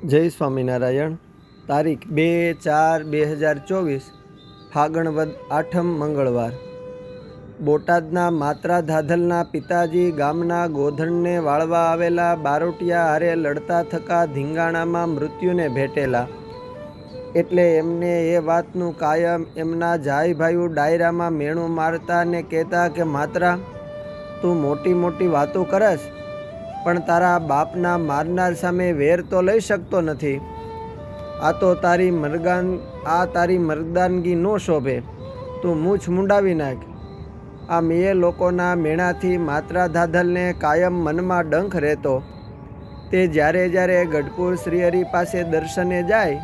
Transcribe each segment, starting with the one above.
જય સ્વામિનારાયણ. તારીખ બે ચાર બે હજાર ચોવીસ, ફાગણવદ આઠમ મંગળવાર. બોટાદના માત્રા ધાધલના પિતાજી ગામના ગોધણને વાળવા આવેલા બારોટિયા હારે લડતા થકા ધીંગાણામાં મૃત્યુને ભેટેલા. એટલે એમને એ વાતનું કાયમ એમના ભાઈઓ ડાયરામાં મેણું મારતા ને કહેતા કે, માત્રા, તું મોટી મોટી વાતો કરસ પણ તારા બાપના મારનાર સામે વેર તો લઈ શકતો નથી. આ તો તારી મરગાન, આ તારી મરદાનગી નો શોભે. તું મૂછ મુંડાવી નાખ. આ મેં લોકોના મેણાથી માત્રા ધાધલને કાયમ મનમાં ડંખ રહેતો. તે જ્યારે જ્યારે ગઢપુર શ્રીહરિ પાસે દર્શને જાય,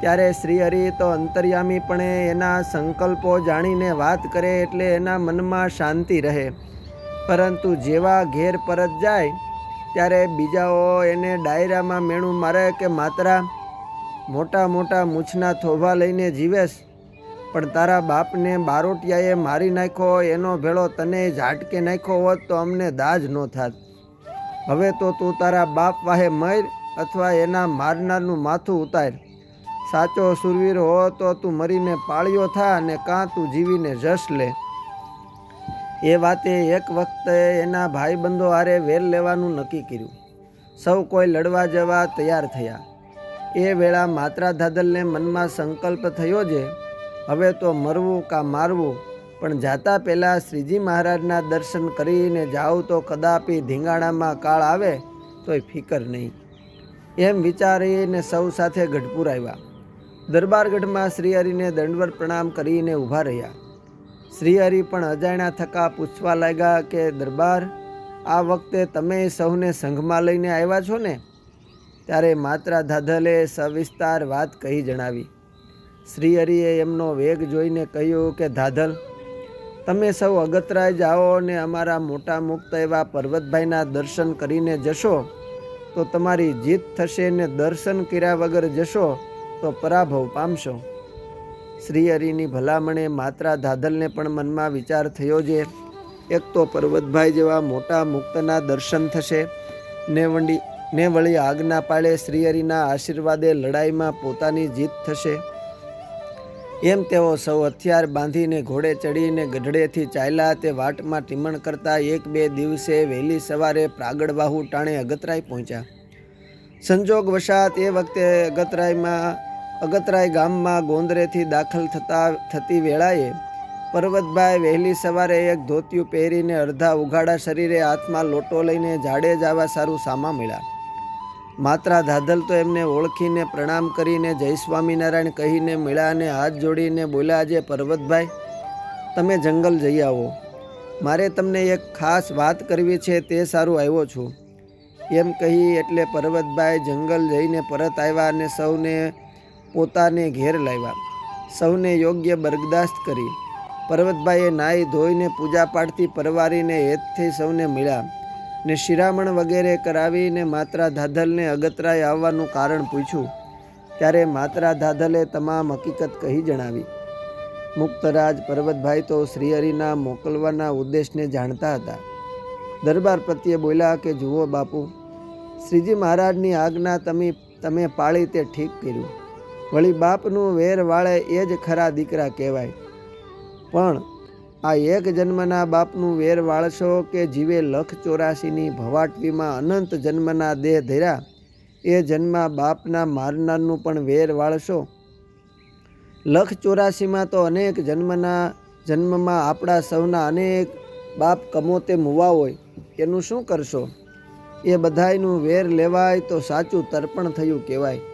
ત્યારે શ્રીહરિ તો અંતર્યામીપણે એના સંકલ્પો જાણીને વાત કરે એટલે એના મનમાં શાંતિ રહે. પરંતુ જેવા ઘેર પરત જાય ત્યારે બીજાઓ એને ડાયરામાં મેણું મારે કે, માત્રા, મોટા મોટા મૂછના થોભા લઈને જીવેશ, પણ તારા બાપને બારોટિયાએ મારી નાખ્યો એનો ભેળો તને ઝાટકે નાખ્યો હોત તો અમને દાજ ન થાત. હવે તો તું તારા બાપ વાહે મર અથવા એના મારનારનું માથું ઉતાર. સાચો સુરવીર હો તો તું મરીને પાળ્યો થા અને કાં તું જીવીને જશ લે. એ વાતે એક વખતે એના ભાઈબંધો આરે વેર લેવાનું નક્કી કર્યું. સૌ કોઈ લડવા જવા તૈયાર થયા. એ વેળા માત્રા ધાદલને મનમાં સંકલ્પ થયો છે હવે તો મરવું કાં મારવું, પણ જાતા પહેલાં શ્રીજી મહારાજના દર્શન કરીને જાઉં તો કદાપી ધીંગાણામાં કાળ આવે, તોય ફિકર નહીં. એમ વિચારીને સૌ સાથે ગઢપુર આવ્યા. દરબારગઢમાં શ્રીહરિને દંડવર પ્રણામ કરીને ઊભા રહ્યા. શ્રીહરિ પણ અજાણ્યા થકા પૂછવા લાગ્યા કે, દરબાર, આ વખતે તમે સૌને સંઘમાં લઈને આવ્યા છો ને? ત્યારે માત્રા ધાધલે સવિસ્તાર વાત કહી જણાવી. શ્રીહરિએ એમનો વેગ જોઈને કહ્યું કે, ધાધલ, તમે સૌ અગતરાય જાઓ અને અમારા મોટા મુક્ત એવા પર્વતભાઈના દર્શન કરીને જશો. તો તમારી જીત થશે ને દર્શન કર્યા વગર જશો તો પરાભવ પામશો. શ્રીહરિની ભલામણે માત્રા ધાધલને પણ મનમાં વિચાર થયો છે. એક તો પર્વતભાઈ જેવા મોટા મુક્તના દર્શન થશે. ને વંડી, ને વળી આગના પાળે શ્રીહરિના આશીર્વાદે લડાઈમાં પોતાની જીત થશે. એમ તેઓ સૌ હથિયાર બાંધીને ઘોડે ચડીને ગઢડેથી ચાલ્યા તે વાટમાં ટીમણ કરતા એક બે દિવસે વહેલી સવારે પ્રાગડવાહુ ટાણે અગતરાય પહોંચ્યા. સંજોગ વશાત એ વખતે અગતરાયમાં અગતરાય ગામમાં ગોંદરેથી દાખલ થતા થતી વેળાએ પર્વતભાઈ વહેલી સવારે એક ધોતિયું પહેરીને અડધા ઉઘાડા શરીરે હાથમાં લોટો લઈને ઝાડે જવા સારું સામા મળ્યા. માત્રા ધાધલ તો એમને ઓળખીને પ્રણામ કરીને જય સ્વામિનારાયણ કહીને મેળાને હાથ જોડીને બોલ્યા, આજે પર્વતભાઈ તમે જંગલ જઈ આવો. મારે તમને એક ખાસ વાત કરવી છે, તે સારું આવ્યો છું. એમ કહી એટલે પર્વતભાઈ જંગલ જઈને પરત આવ્યા અને સૌને પોતાને ઘેર લાવ્યા. સૌને યોગ્ય બરગદાસ્ત કરી. પર્વતભાઈએ નાહી ધોઈને પૂજા પાઠથી પરવારીને હેતથી સૌને મળ્યા ને શિરામણ વગેરે કરાવીને માત્રા ધાધલને અગતરાએ આવવાનું કારણ પૂછ્યું. ત્યારે માત્રા ધાધલે તમામ હકીકત કહી જણાવી. મુક્તરાજ પર્વતભાઈ તો શ્રીહરિના મોકલવાના ઉદ્દેશને જાણતા હતા. દરબાર પ્રત્યે બોલ્યા કે, જુઓ બાપુ, શ્રીજી મહારાજની આજ્ઞા તમે તમે પાળી તે ઠીક કર્યું. વળી બાપનું વેર વાળે એ જ ખરા દીકરા કહેવાય. પણ આ એક જન્મના બાપનું વેર વાળશો કે જીવે લખ ચોરાસીની ભવાટવીમાં અનંત જન્મના દેહ ધર્યા, એ જન્મા બાપના મારનારનું પણ વેર વાળશો. લખ ચોરાસીમાં તો અનેક જન્મના, જન્મમાં આપણા સૌના અનેક બાપ કમોતે મુવા હોય, એનું શું કરશો? એ બધાયનું વેર લેવાય તો સાચું તર્પણ થયું કહેવાય.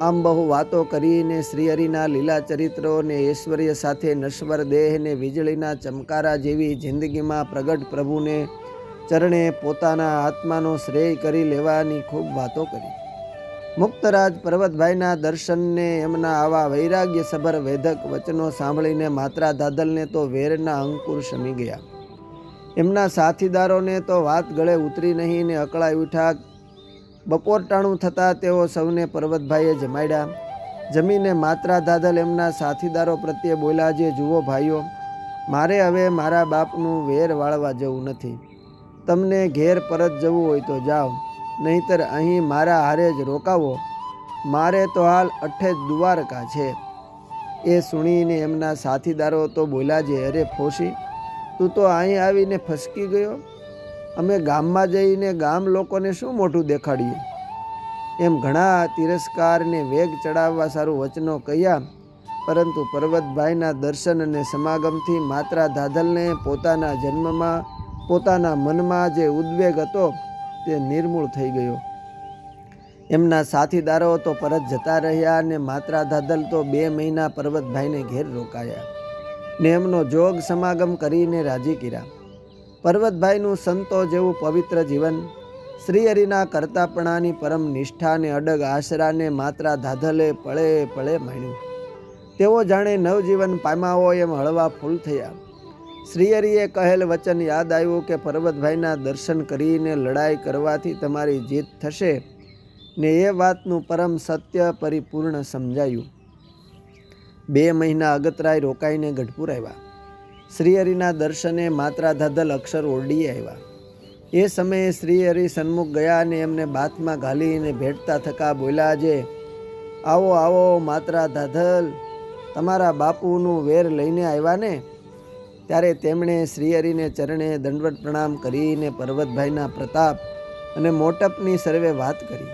આમ બહુ વાતો કરીને શ્રીહરિના લીલા ચરિત્રોને ઐશ્વર્ય સાથે નશ્વર દેહને વીજળીના ચમકારા જેવી જિંદગીમાં પ્રગટ પ્રભુને ચરણે પોતાના આત્માનો શ્રેય કરી લેવાની ખૂબ વાતો કરી. મુક્તરાજ પર્વતભાઈના દર્શનને એમના આવા વૈરાગ્યસભર વેધક વચનો સાંભળીને માત્રા દાદલને તો વેરના અંકુર શમી ગયા. એમના સાથીદારોને તો વાત ગળે ઉતરી નહીં ને અકળાઈ ઉઠા બપોર ટાણું થતાં તેઓ સૌને પર્વતભાઈએ જમાડ્યા. જમીને માત્રા દાદલ એમના સાથીદારો પ્રત્યે બોલ્યા જે જુઓ ભાઈઓ, મારે હવે મારા બાપનું વેર વાળવા જવું નથી. તમને ઘેર પરત જવું હોય તો જાઓ, નહીંતર અહીં મારા હારે જ રોકાવો. મારે તો હાલ અઠે દ્વારકા છે. એ સુણીને એમના સાથીદારો તો બોલ્યા, જે અરે ફોસી તું તો અહીં આવીને ફસકી ગયો? અમે ગામમાં જઈને ગામ લોકોને શું મોટું દેખાડીએ? એમ ઘણા તિરસ્કારને વેગ ચડાવવા સારું વચનો કહ્યા, પરંતુ પર્વતભાઈના દર્શન અને સમાગમથી માત્રા ધાધલને પોતાના જન્મમાં, પોતાના મનમાં જે ઉદ્વેગ હતો તે નિર્મૂળ થઈ ગયો. એમના સાથીદારો તો પરત જતા રહ્યા અને માત્રા ધાધલ તો બે મહિના પર્વતભાઈને ઘેર રોકાયા ને એમનો જોગ સમાગમ કરીને રાજી કર્યા. પર્વતભાઈનું સંતો જેવું પવિત્ર જીવન, શ્રીહરિના કરતાપણાની પરમ નિષ્ઠાને અડગ આશરાને માત્રા ધાધલે પળે પળે માણ્યું. તેઓ જાણે નવજીવન પામ્યા એમ હળવા ફૂલ થયા. શ્રીહરિએ કહેલ વચન યાદ આવ્યું કે પર્વતભાઈના દર્શન કરીને લડાઈ કરવાથી તમારી જીત થશે ને એ વાતનું પરમ સત્ય પરિપૂર્ણ સમજાયું. બે મહિના અગતરાય રોકાઈને ગઢપુર આવ્યા. શ્રીહરિના દર્શને માત્રા ધાધલ અક્ષર ઓરડી આવ્યા. એ સમયે શ્રીહરિ સન્મુખ ગયા અને એમને બાથમાં ઘાલીને ભેટતા થકા બોલ્યા જે આવો આવો માત્રા ધાધલ તમારા બાપુનું વેર લઈને આવ્યા ને? ત્યારે તેમણે શ્રીહરિને ચરણે દંડવત પ્રણામ કરીને પર્વતભાઈના પ્રતાપ અને મોટપની સર્વે વાત કરી.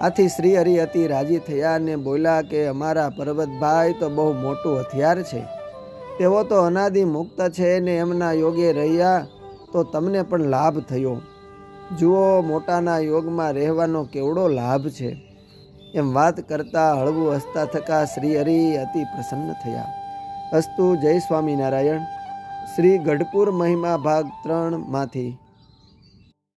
આથી શ્રીહરિ અતિ રાજી થયા અને બોલ્યા કે, અમારા પર્વતભાઈ તો બહુ મોટું હથિયાર છે. તેઓ તો અનાદિ મુક્ત છે ને એમના યોગે રહ્યા, તો તમને પણ લાભ થયો. જુઓ, મોટાના યોગમાં રહેવાનો કેવડો લાભ છે. એમ વાત કરતા હળવું હસતા થકા શ્રી હરિ અતિ પ્રસન્ન થયા. અસ્તુ જય સ્વામિનારાયણ. શ્રી ગઢપુર મહિમા ભાગ ત્રણમાંથી